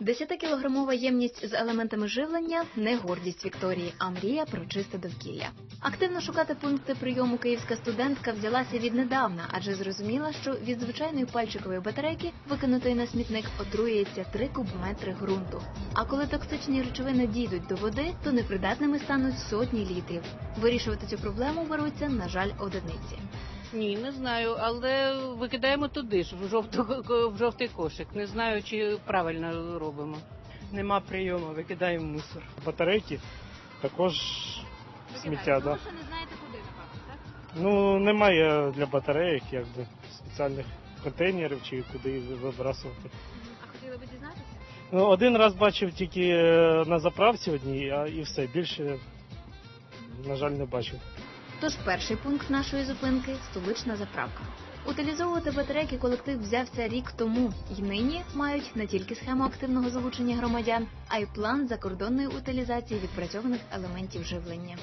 10-кілограмова ємність з елементами живлення не гордість Вікторії, а мрія про чисте довкілля. Активно шукати пункти прийому київська студентка взялася віднедавна, адже зрозуміла, що від звичайної пальчикової батарейки, викинутої на смітник, отруюється 3 кубометри ґрунту. А коли токсичні речовини дійдуть до води, то непридатними стануть сотні літрів. Вирішувати цю проблему беруться, на жаль, одиниці. Ні, не знаю, але викидаємо туди ж в жовту в жовтий кошик. Не знаю, чи правильно робимо. Нема прийому, викидаємо мусор. Батарейки також сміття, да. не знаєте, куди напевно, так? Ну немає для батарейок якби спеціальних контейнерів чи куди їх вибрасувати. А хотіли би дізнатися? Ну, один раз бачив тільки е, на заправці одній, а і все більше, на жаль, не бачив. Тож перший пункт нашої зупинки столична заправка. Утилізовувати батарейки колектив взявся рік тому і нині мають не тільки схему активного залучення громадян, а й план закордонної утилізації відпрацьованих елементів живлення.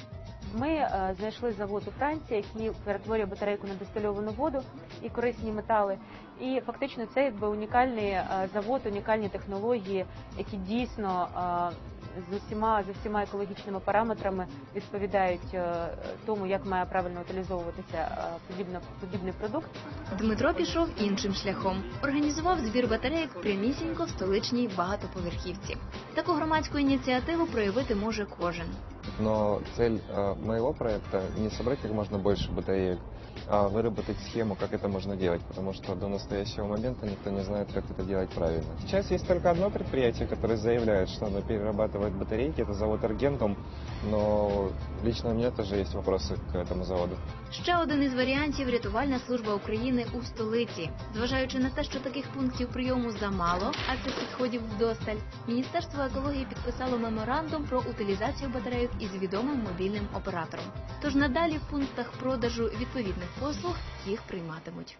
Ми е, знайшли завод у Франції, який перетворює батарейку на дистильовану воду і корисні метали. І фактично це якби унікальний е, завод, унікальні технології, які дійсно е, з усіма з усіма екологічними параметрами відповідають е, тому, як має правильно утилізовуватися е, подібна подібний продукт. Дмитро пішов іншим шляхом. Організував збір батарейок прямісінько в столичній багатоповерхівці. Таку громадську ініціативу проявити може кожен Но цель э, моего проекта не собрать как можно больше батареек, а выработать схему, как это можно делать, потому что до настоящего момента никто не знает, как это делать правильно. Сейчас есть только одно предприятие, которое заявляет, что оно перерабатывает батарейки, это завод Аргентум, но лично у меня тоже есть вопросы к этому заводу. Ще один із варіантів рятувальна служба України у столиці. Зважаючи на те, що таких пунктів прийому замало, а цих підходів вдосталь, Міністерство екології підписало меморандум про утилізацію батарейок із відомим мобільним оператором. Тож надалі в пунктах продажу відповідних послуг їх прийматимуть.